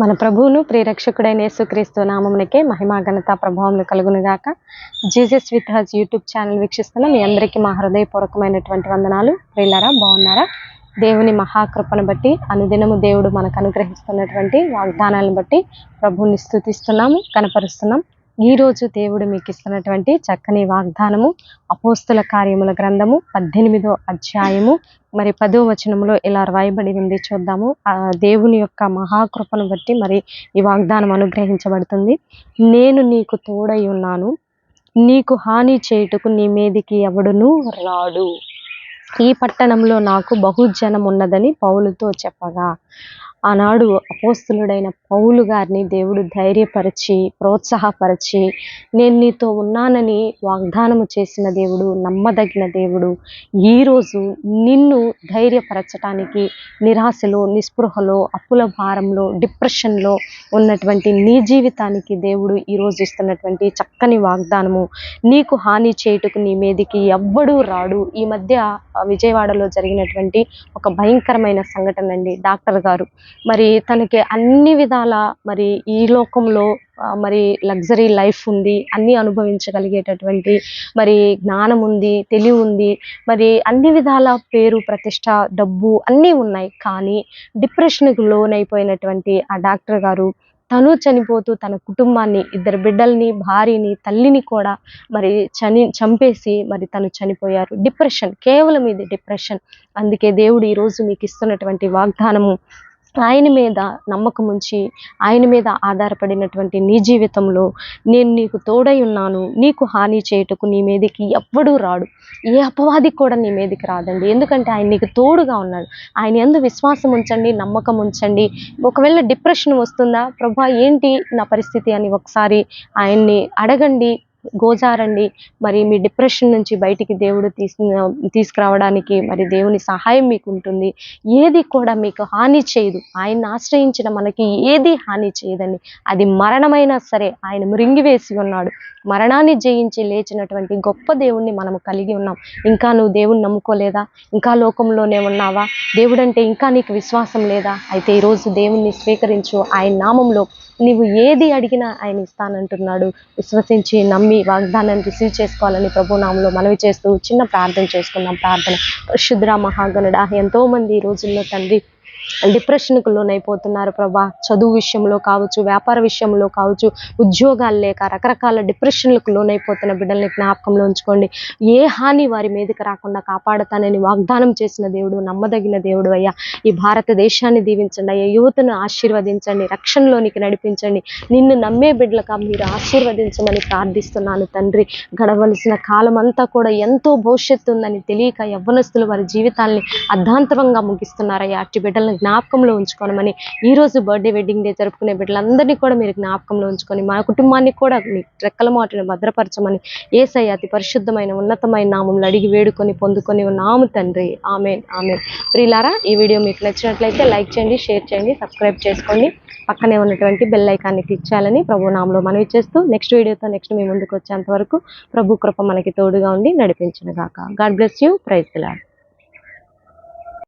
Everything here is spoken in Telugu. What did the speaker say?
మన ప్రభువును ప్రియరక్షకుడైన యేసుక్రీస్తు నామమునకే మహిమా ఘనత ప్రభావములు కలుగునుగాక. Jesus with his YouTube channel వీక్షిస్తున్న మీ అందరికీ మా హృదయపూర్వకమైనటువంటి వందనాలు. ప్రియులరా బాగున్నారా? దేవుని మహాకృపను బట్టి అనుదినము దేవుడు మనకు అనుగ్రహిస్తున్నటువంటి వాగ్దానాలను బట్టి ప్రభువుని స్థుతిస్తున్నాము కనపరుస్తున్నాం. ఈ రోజు దేవుడు మీకు ఇస్తున్నటువంటి చక్కని వాగ్దానము అపోస్తుల కార్యముల గ్రంథము పద్దెనిమిదో అధ్యాయము. మరి పదో వచనంలో ఇలా రాయబడి ఉంది చూద్దాము. దేవుని యొక్క మహాకృపను బట్టి మరి ఈ వాగ్దానం అనుగ్రహించబడుతుంది. నేను నీకు తోడై ఉన్నాను. నీకు హాని చేయుటకు నీ మీదికి ఎవడును రాడు. ఈ పట్టణంలో నాకు బహుజనం ఉన్నదని పౌలుతో చెప్పగా. ఆనాడు అపోస్తులుడైన పౌలు గారిని దేవుడు ధైర్యపరిచి ప్రోత్సాహపరిచి నేను నీతో ఉన్నానని వాగ్దానము చేసిన దేవుడు నమ్మదగిన దేవుడు ఈరోజు నిన్ను ధైర్యపరచటానికి నిరాశలో నిస్పృహలో అప్పుల భారంలో డిప్రెషన్లో ఉన్నటువంటి నీ జీవితానికి దేవుడు ఈరోజు ఇస్తున్నటువంటి చక్కని వాగ్దానము. నీకు హాని చేయుటకు నీ మీదికి ఎవ్వడూ రాడు. ఈ మధ్య విజయవాడలో జరిగినటువంటి ఒక భయంకరమైన సంఘటన అండి. డాక్టర్ గారు మరి తనకి అన్ని విధాల మరి ఈ లోకంలో మరి లగ్జరీ లైఫ్ ఉంది అన్నీ అనుభవించగలిగేటటువంటి మరి జ్ఞానం ఉంది తెలివి ఉంది. మరి అన్ని విధాల పేరు ప్రతిష్ట డబ్బు అన్నీ ఉన్నాయి. కానీ డిప్రెషన్కి లోనైపోయినటువంటి ఆ డాక్టర్ గారు తను చనిపోతూ తన కుటుంబాన్ని ఇద్దరు బిడ్డల్ని భార్యని తల్లిని కూడా మరి చని చంపేసి మరి తను చనిపోయారు. డిప్రెషన్ కేవలం ఇది డిప్రెషన్. అందుకే దేవుడు ఈరోజు మీకు ఇస్తున్నటువంటి వాగ్దానము ఆయన మీద నమ్మకం ఉంచి ఆయన మీద ఆధారపడినటువంటి నీ జీవితంలో నేను నీకు తోడై ఉన్నాను నీకు హాని చేయుటకు నీ మీదకి ఎవ్వడూ రాడు. ఏ అపవాది కూడా నీ మీదకి రాదండి. ఎందుకంటే ఆయన నీకు తోడుగా ఉన్నాడు. ఆయన ఎందు విశ్వాసం ఉంచండి నమ్మకం ఉంచండి. ఒకవేళ డిప్రెషన్ వస్తుందా? ప్రభా ఏంటి నా పరిస్థితి అని ఒకసారి ఆయన్ని అడగండి. గోజారండి. మరి మీ డిప్రెషన్ నుంచి బయటికి దేవుడు తీసు తీసుకురావడానికి మరి దేవుని సహాయం మీకు ఉంటుంది ఏది కూడా మీకు హాని చేయదు. ఆయన్ని ఆశ్రయించిన మనకి ఏది హాని చేయదండి. అది మరణమైనా సరే ఆయన మృంగివేసి ఉన్నాడు. మరణాన్ని జయించి లేచినటువంటి గొప్ప దేవుణ్ణి మనం కలిగి ఉన్నాం. ఇంకా నువ్వు దేవుణ్ణి నమ్ముకోలేదా? ఇంకా లోకంలోనే ఉన్నావా? దేవుడంటే ఇంకా నీకు విశ్వాసం లేదా? అయితే ఈరోజు దేవుణ్ణి స్వీకరించు. ఆయన నామంలో నీవు ఏది అడిగినా ఆయన ఇస్తానంటున్నాడు. విశ్వసించి నమ్మి వాగ్దానాన్ని రిసీవ్ చేసుకోవాలని ప్రభు నామంలో మనవి చేస్తూ చిన్న ప్రార్థన చేసుకుందాం. ప్రార్థన శుద్ర మహాగణుడ ఎంతో మంది ఈ రోజుల్లో తండ్రి డిప్రెషన్కు లోనైపోతున్నారు ప్రభా. చదువు విషయంలో కావచ్చు వ్యాపార విషయంలో కావచ్చు ఉద్యోగాలు లేక రకరకాల డిప్రెషన్లకు లోనైపోతున్న బిడ్డల్ని జ్ఞాపకంలో ఉంచుకోండి. ఏ హాని వారి మీదకి రాకుండా కాపాడతానని వాగ్దానం చేసిన దేవుడు నమ్మదగిన దేవుడు అయ్యా. ఈ భారతదేశాన్ని దీవించండి అయ్యా. యువతను ఆశీర్వదించండి రక్షణలోనికి నడిపించండి. నిన్ను నమ్మే బిడ్డలుగా మీరు ఆశీర్వదించమని ప్రార్థిస్తున్నాను తండ్రి. గడవలసిన కాలం అంతా కూడా ఎంతో భవిష్యత్తు ఉందని తెలియక యవ్వనస్తులు వారి జీవితాల్ని అర్ధాంతరంగా ముగిస్తున్నారయ్యా. అట్టి బిడ్డలను జ్ఞాపకంలో ఉంచుకోనమని ఈ రోజు బర్త్డే వెడ్డింగ్ డే జరుపుకునే బిడ్డలందరినీ కూడా మీరు జ్ఞాపకంలో ఉంచుకొని మా కుటుంబాన్ని కూడా మీ రెక్కల మాటను భద్రపరచమని ఏసై అతి పరిశుద్ధమైన ఉన్నతమైన నామంలో అడిగి వేడుకొని పొందుకొని ఉన్నాము తండ్రి. ఆమె ఆమె ప్రియులారా ఈ వీడియో మీకు నచ్చినట్లయితే లైక్ చేయండి షేర్ చేయండి సబ్స్క్రైబ్ చేసుకోండి. పక్కనే ఉన్నటువంటి బెల్ ఐకాన్ని క్లిక్ చేయాలని ప్రభు నామంలో మనవి చేస్తూ నెక్స్ట్ వీడియోతో నెక్స్ట్ మీ ముందుకు వచ్చేంత వరకు ప్రభు కృప మనకి తోడుగా ఉండి నడిపించిన గాక. God bless you praise Lord